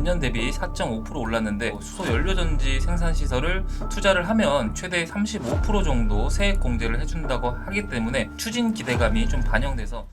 전년 대비 4.5% 올랐는데 수소 연료전지 생산 시설을 투자를 하면 최대 35% 정도 세액 공제를 해준다고 하기 때문에 추진 기대감이 좀 반영돼서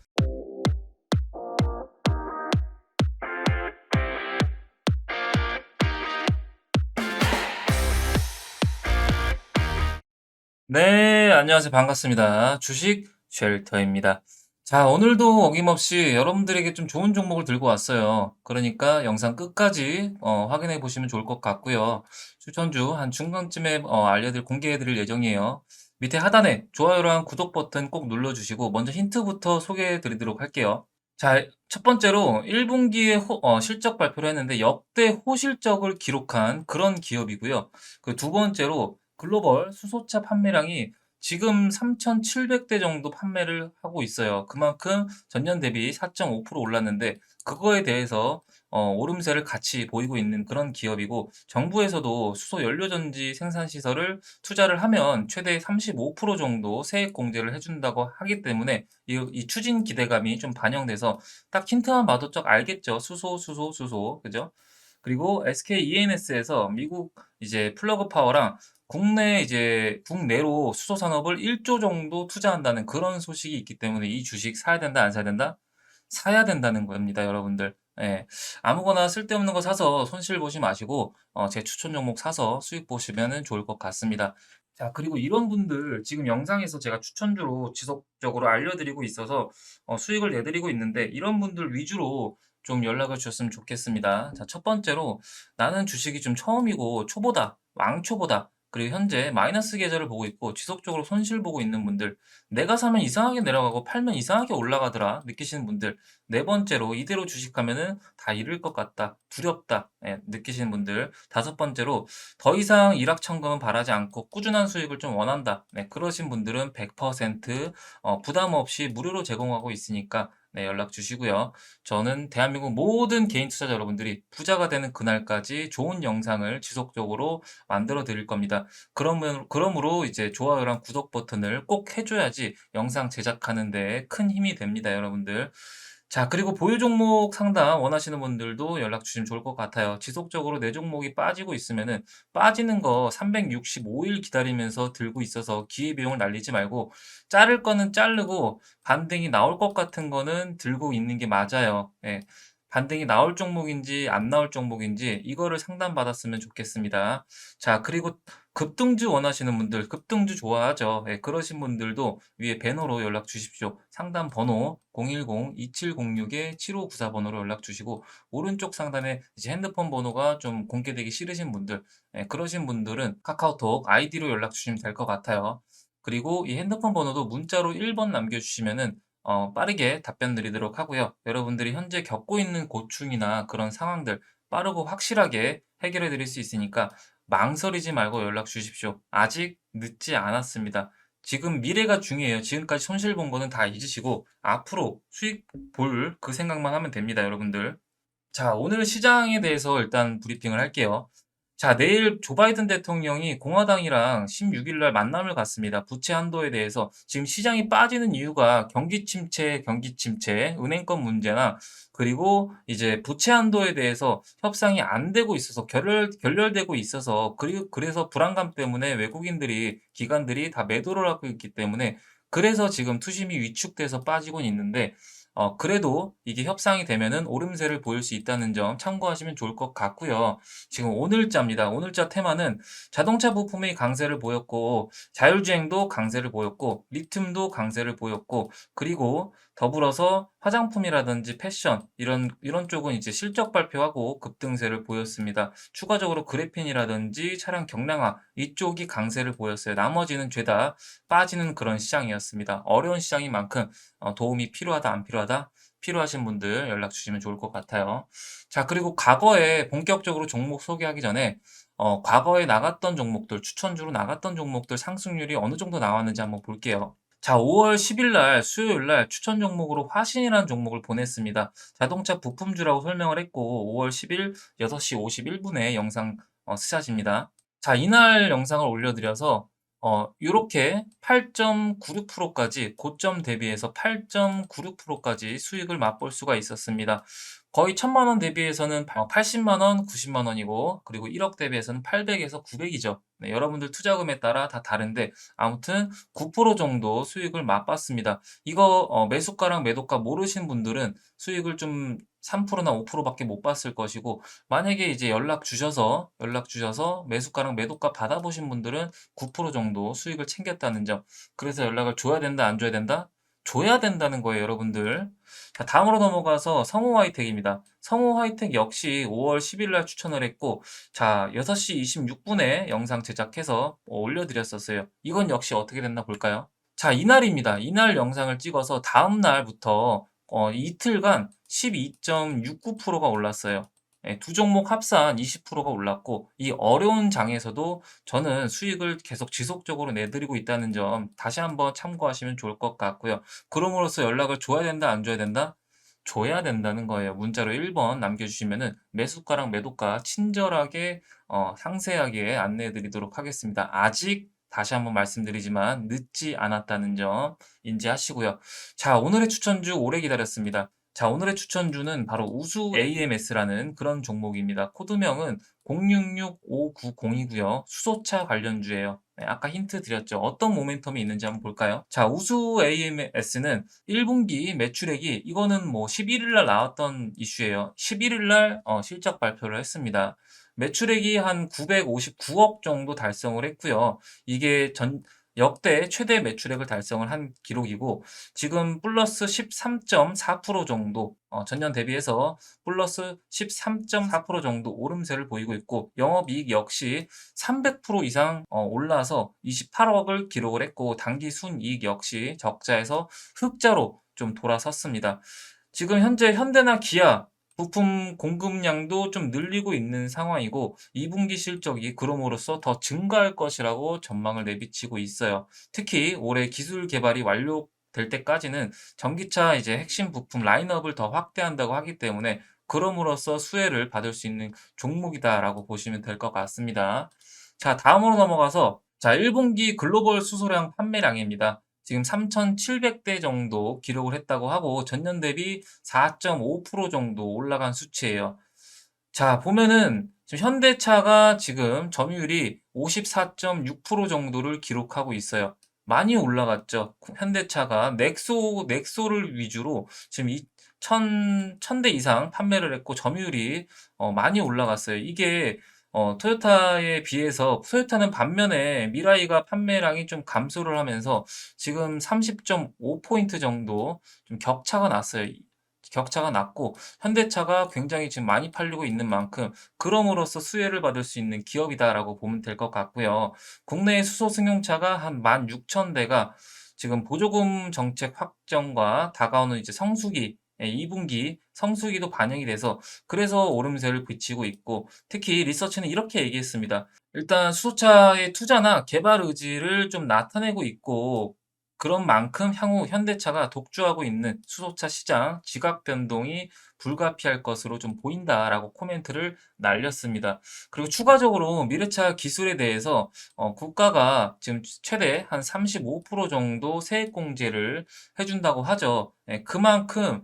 네, 안녕하세요. 반갑습니다. 주식 쉘터입니다. 자, 오늘도 어김없이 여러분들에게 좀 좋은 종목을 들고 왔어요. 그러니까 영상 끝까지 어, 확인해 보시면 좋을 것 같고요. 추천주 한 중간쯤에 어, 알려드릴 공개해 드릴 예정이에요. 밑에 하단에 좋아요랑 구독 버튼 꼭 눌러주시고 먼저 힌트부터 소개해 드리도록 할게요. 자, 첫 번째로 1분기에 어, 실적 발표를 했는데 역대 호실적을 기록한 그런 기업이고요. 그 두 번째로 글로벌 수소차 판매량이 지금 3,700대 정도 판매를 하고 있어요. 그만큼 전년 대비 4.5% 올랐는데 그거에 대해서 어, 오름세를 같이 보이고 있는 그런 기업이고 정부에서도 수소 연료전지 생산 시설을 투자를 하면 최대 35% 정도 세액 공제를 해준다고 하기 때문에 이, 이 추진 기대감이 좀 반영돼서 딱 힌트만 봐도 쫙 알겠죠. 수소, 수소, 수소, 그죠? 그리고 SK ENS에서 미국 이제 플러그 파워랑 국내 이제 국내로 수소 산업을 1조 정도 투자한다는 그런 소식이 있기 때문에 이 주식 사야 된다, 안 사야 된다? 사야 된다는 겁니다, 여러분들. 예. 아무거나 쓸데없는 거 사서 손실 보지 마시고 어, 제 추천 종목 사서 수익 보시면 좋을 것 같습니다. 자, 그리고 이런 분들 지금 영상에서 제가 추천주로 지속적으로 알려드리고 있어서 어, 수익을 내드리고 있는데 이런 분들 위주로 좀 연락을 주셨으면 좋겠습니다. 자, 첫 번째로 나는 주식이 좀 처음이고 초보다, 왕초보다 그리고 현재 마이너스 계좌를 보고 있고 지속적으로 손실 보고 있는 분들 내가 사면 이상하게 내려가고 팔면 이상하게 올라가더라 느끼시는 분들 네 번째로 이대로 주식하면은 다 잃을 것 같다 두렵다 예, 느끼시는 분들 다섯 번째로 더 이상 일확천금은 바라지 않고 꾸준한 수익을 좀 원한다. 네, 그러신 분들은 100% 어, 부담 없이 무료로 제공하고 있으니까 네, 연락 주시고요. 저는 대한민국 모든 개인 투자자 여러분들이 부자가 되는 그날까지 좋은 영상을 지속적으로 만들어 드릴 겁니다. 그러면, 그러므로 이제 좋아요랑 구독 버튼을 꼭 해줘야지 영상 제작하는 데 큰 힘이 됩니다, 여러분들. 자, 그리고 보유 종목 상담 원하시는 분들도 연락 주시면 좋을 것 같아요. 지속적으로 내 종목이 빠지고 있으면은 빠지는 거 365일 기다리면서 들고 있어서 기회비용을 날리지 말고 자를 거는 자르고 반등이 나올 것 같은 거는 들고 있는 게 맞아요. 예. 반등이 나올 종목인지 안 나올 종목인지 이거를 상담받았으면 좋겠습니다. 자, 그리고 급등주 원하시는 분들, 급등주 좋아하죠. 예, 그러신 분들도 위에 배너로 연락 주십시오. 상담 번호 010-2706-7594 번호로 연락 주시고 오른쪽 상단에 이제 핸드폰 번호가 좀 공개되기 싫으신 분들, 예, 그러신 분들은 카카오톡 아이디로 연락 주시면 될 것 같아요. 그리고 이 핸드폰 번호도 문자로 1번 남겨주시면은 어, 빠르게 답변 드리도록 하고요. 여러분들이 현재 겪고 있는 고충이나 그런 상황들 빠르고 확실하게 해결해 드릴 수 있으니까 망설이지 말고 연락 주십시오. 아직 늦지 않았습니다. 지금 미래가 중요해요. 지금까지 손실 본 거는 다 잊으시고 앞으로 수익 볼 그 생각만 하면 됩니다, 여러분들. 자, 오늘 시장에 대해서 일단 브리핑을 할게요. 자, 내일 조 바이든 대통령이 공화당이랑 16일 날 만남을 갖습니다. 부채 한도에 대해서 지금 시장이 빠지는 이유가 경기 침체, 경기 침체, 은행권 문제나 그리고 이제 부채 한도에 대해서 협상이 안 되고 있어서 결렬 결렬되고 있어서 그리고 그래서 불안감 때문에 외국인들이 기관들이 다 매도를 하고 있기 때문에 그래서 지금 투심이 위축돼서 빠지고 있는데 어, 그래도 이게 협상이 되면은 오름세를 보일 수 있다는 점 참고하시면 좋을 것 같고요. 지금 오늘자입니다. 오늘자 테마는 자동차 부품이 강세를 보였고 자율주행도 강세를 보였고 리튬도 강세를 보였고 그리고 더불어서 화장품이라든지 패션 이런 이런 쪽은 이제 실적 발표하고 급등세를 보였습니다. 추가적으로 그래핀이라든지 차량 경량화 이쪽이 강세를 보였어요. 나머지는 죄다 빠지는 그런 시장이었습니다. 어려운 시장인 만큼 어, 도움이 필요하다 안 필요하다 필요하신 분들 연락 주시면 좋을 것 같아요. 자 그리고 과거에 본격적으로 종목 소개하기 전에 어, 과거에 나갔던 종목들 추천주로 나갔던 종목들 상승률이 어느 정도 나왔는지 한번 볼게요. 자, 5월 10일 날 수요일 날 추천 종목으로 화신이라는 종목을 보냈습니다. 자동차 부품주라고 설명을 했고 5월 10일 6시 51분에 영상 어, 스샷입니다. 자, 이날 영상을 올려드려서 어, 요렇게 8.96%까지 고점 대비해서 8.96%까지 수익을 맛볼 수가 있었습니다. 거의 1,000만 원 대비해서는 80만 원, 90만 원이고 그리고 1억 대비해서는 800에서 900이죠. 네, 여러분들 투자금에 따라 다 다른데 아무튼 9% 정도 수익을 맛봤습니다. 이거 어, 매수가랑 매도가 모르신 분들은 수익을 좀 3%나 5%밖에 못 봤을 것이고 만약에 이제 연락 주셔서 연락 주셔서 매수가랑 매도가 받아보신 분들은 9% 정도 수익을 챙겼다는 점. 그래서 연락을 줘야 된다, 안 줘야 된다? 줘야 된다는 거예요, 여러분들. 자, 다음으로 넘어가서 성호 하이텍입니다. 성호 하이텍 역시 5월 10일 날 추천을 했고, 자, 6시 26분에 영상 제작해서 올려드렸었어요. 이건 역시 어떻게 됐나 볼까요? 자, 이날입니다. 이날 영상을 찍어서 다음 날부터 어, 이틀간 12.69%가 올랐어요. 예, 두 종목 합산 20%가 올랐고 이 어려운 장에서도 저는 수익을 계속 지속적으로 내드리고 있다는 점 다시 한번 참고하시면 좋을 것 같고요. 그럼으로써 연락을 줘야 된다 안 줘야 된다? 줘야 된다는 거예요. 문자로 1번 남겨주시면은 매수가랑 매도가 친절하게 어, 상세하게 안내해 드리도록 하겠습니다. 아직 다시 한번 말씀드리지만 늦지 않았다는 점 인지하시고요. 자, 오늘의 추천주 오래 기다렸습니다. 자, 오늘의 추천주는 바로 우수 AMS라는 그런 종목입니다. 코드명은 0665902고요. 수소차 관련주예요. 네, 아까 힌트 드렸죠. 어떤 모멘텀이 있는지 한번 볼까요? 자, 우수 AMS는 1분기 매출액이 이거는 뭐 11일 날 나왔던 이슈예요. 11일 날 어, 실적 발표를 했습니다. 매출액이 한 959억 정도 달성을 했고요. 이게 전 역대 최대 매출액을 달성을 한 기록이고 지금 플러스 13.4% 정도 어, 전년 대비해서 플러스 13.4% 정도 오름세를 보이고 있고 영업이익 역시 300% 이상 어, 올라서 28억을 기록을 했고 당기 순이익 역시 적자에서 흑자로 좀 돌아섰습니다. 지금 현재 현대나 기아 부품 공급량도 좀 늘리고 있는 상황이고 2분기 실적이 그럼으로써 더 증가할 것이라고 전망을 내비치고 있어요. 특히 올해 기술 개발이 완료 될 때까지는 전기차 이제 핵심 부품 라인업을 더 확대한다고 하기 때문에 그럼으로써 수혜를 받을 수 있는 종목이다라고 보시면 될 것 같습니다. 자, 다음으로 넘어가서 자, 1분기 글로벌 수소량 판매량입니다. 지금 3,700대 정도 기록을 했다고 하고 전년 대비 4.5% 정도 올라간 수치예요. 자, 보면은 지금 현대차가 지금 점유율이 54.6% 정도를 기록하고 있어요. 많이 올라갔죠. 현대차가 넥소 넥소를 위주로 지금 2천 1000대 이상 판매를 했고 점유율이 어, 많이 올라갔어요. 이게 어, 토요타에 비해서 토요타는 반면에 미라이가 판매량이 좀 감소를 하면서 지금 30.5 포인트 정도 좀 격차가 났어요. 격차가 났고 현대차가 굉장히 지금 많이 팔리고 있는 만큼 그럼으로써 수혜를 받을 수 있는 기업이다라고 보면 될 것 같고요. 국내 수소 승용차가 한 16,000대가 지금 보조금 정책 확정과 다가오는 이제 성수기 2분기 예, 성수기도 반영이 돼서 그래서 오름세를 비치고 있고 특히 리서치는 이렇게 얘기했습니다. 일단 수소차의 투자나 개발 의지를 좀 나타내고 있고 그런 만큼 향후 현대차가 독주하고 있는 수소차 시장 지각 변동이 불가피할 것으로 좀 보인다라고 코멘트를 날렸습니다. 그리고 추가적으로 미래차 기술에 대해서 어, 국가가 지금 최대 한 35% 정도 세액 공제를 해준다고 하죠. 네, 그만큼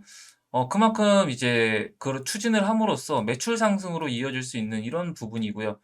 어, 그만큼 이제 그 추진을 함으로써 매출 상승으로 이어질 수 있는 이런 부분이고요.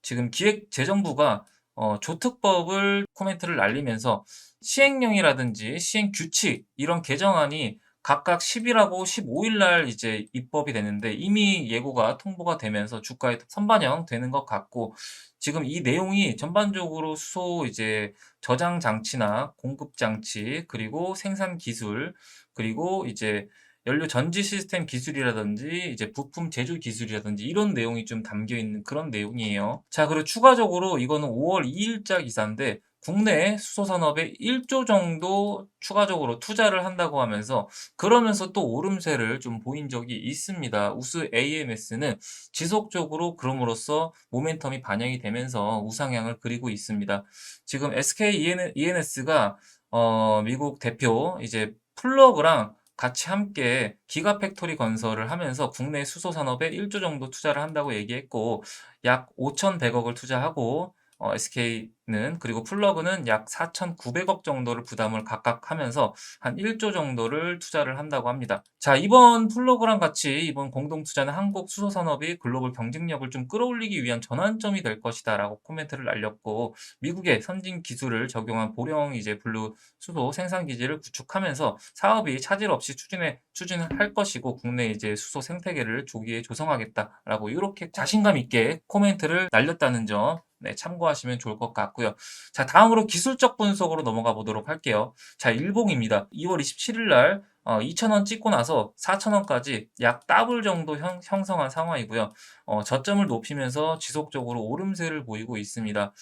지금 기획재정부가 어, 조특법을 코멘트를 날리면서 시행령이라든지 시행 규칙 이런 개정안이 각각 10일하고 15일 날 이제 입법이 되는데 이미 예고가 통보가 되면서 주가에 선반영 되는 것 같고 지금 이 내용이 전반적으로 수소 이제 저장 장치나 공급 장치 그리고 생산 기술 그리고 이제 연료 전지 시스템 기술이라든지 이제 부품 제조 기술이라든지 이런 내용이 좀 담겨 있는 그런 내용이에요. 자, 그리고 추가적으로 이거는 5월 2일자 기사인데 국내 수소 산업에 1조 정도 추가적으로 투자를 한다고 하면서 그러면서 또 오름세를 좀 보인 적이 있습니다. 우수 AMS는 지속적으로 그럼으로써 모멘텀이 반영이 되면서 우상향을 그리고 있습니다. 지금 SK ENS가 어, 미국 대표 이제 플러그랑 같이 함께 기가팩토리 건설을 하면서 국내 수소 산업에 1조 정도 투자를 한다고 얘기했고 약 5,100억을 투자하고 어 SK 는 그리고 플러그는 약 4,900억 정도를 부담을 각각 하면서 한 1조 정도를 투자를 한다고 합니다. 자, 이번 플러그랑 같이 이번 공동 투자는 한국 수소 산업이 글로벌 경쟁력을 좀 끌어올리기 위한 전환점이 될 것이다라고 코멘트를 날렸고 미국의 선진 기술을 적용한 보령 이제 블루 수소 생산 기지를 구축하면서 사업이 차질 없이 추진해 추진할 것이고 국내 이제 수소 생태계를 조기에 조성하겠다라고 이렇게 자신감 있게 코멘트를 날렸다는 점 네, 참고하시면 좋을 것 같 고요. 자, 다음으로 기술적 분석으로 넘어가 보도록 할게요. 자, 일봉입니다. 2월 27일 날 어, 2,000원 찍고 나서 4,000원까지 약 더블 정도 형, 형성한 상황이고요. 어, 저점을 높이면서 지속적으로 오름세를 보이고 있습니다.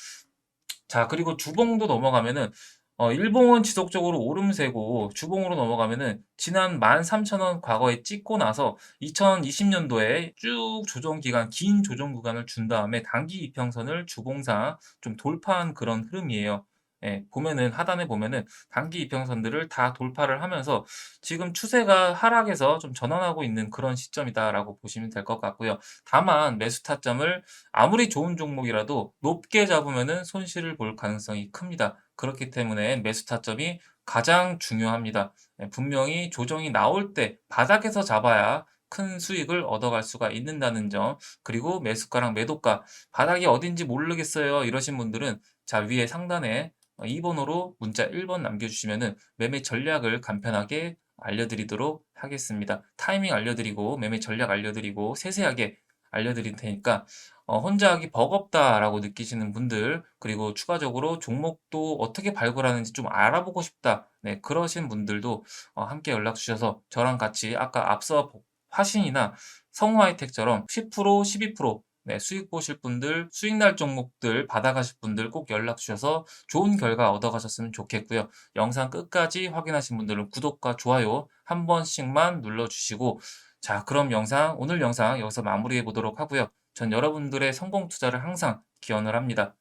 자, 그리고 주봉도 넘어가면은 어, 일봉은 지속적으로 오름세고 주봉으로 넘어가면은 지난 13,000원 과거에 찍고 나서 2020년도에 쭉 조정 기간, 긴 조정 구간을 준 다음에 단기 이평선을 주봉상 좀 돌파한 그런 흐름이에요. 예, 보면은 하단에 보면은 단기 이평선들을 다 돌파를 하면서 지금 추세가 하락에서 좀 전환하고 있는 그런 시점이다라고 보시면 될 것 같고요. 다만 매수 타점을 아무리 좋은 종목이라도 높게 잡으면은 손실을 볼 가능성이 큽니다. 그렇기 때문에 매수 타점이 가장 중요합니다. 예, 분명히 조정이 나올 때 바닥에서 잡아야 큰 수익을 얻어갈 수가 있는다는 점, 그리고 매수가랑 매도가, 바닥이 어딘지 모르겠어요. 이러신 분들은 자, 위에 상단에 2번으로 문자 1번 남겨주시면은 매매 전략을 간편하게 알려드리도록 하겠습니다. 타이밍 알려드리고, 매매 전략 알려드리고, 세세하게 알려드릴 테니까 어, 혼자 하기 버겁다라고 느끼시는 분들 그리고 추가적으로 종목도 어떻게 발굴하는지 좀 알아보고 싶다 네 그러신 분들도 어, 함께 연락 주셔서 저랑 같이 아까 앞서 보- 화신이나 성우하이텍처럼 10% 12% 네, 수익 보실 분들, 수익 날 종목들 받아가실 분들 꼭 연락 주셔서 좋은 결과 얻어가셨으면 좋겠고요. 영상 끝까지 확인하신 분들은 구독과 좋아요 한 번씩만 눌러주시고 자, 그럼 영상, 오늘 영상 여기서 마무리해 보도록 하고요. 전 여러분들의 성공 투자를 항상 기원을 합니다.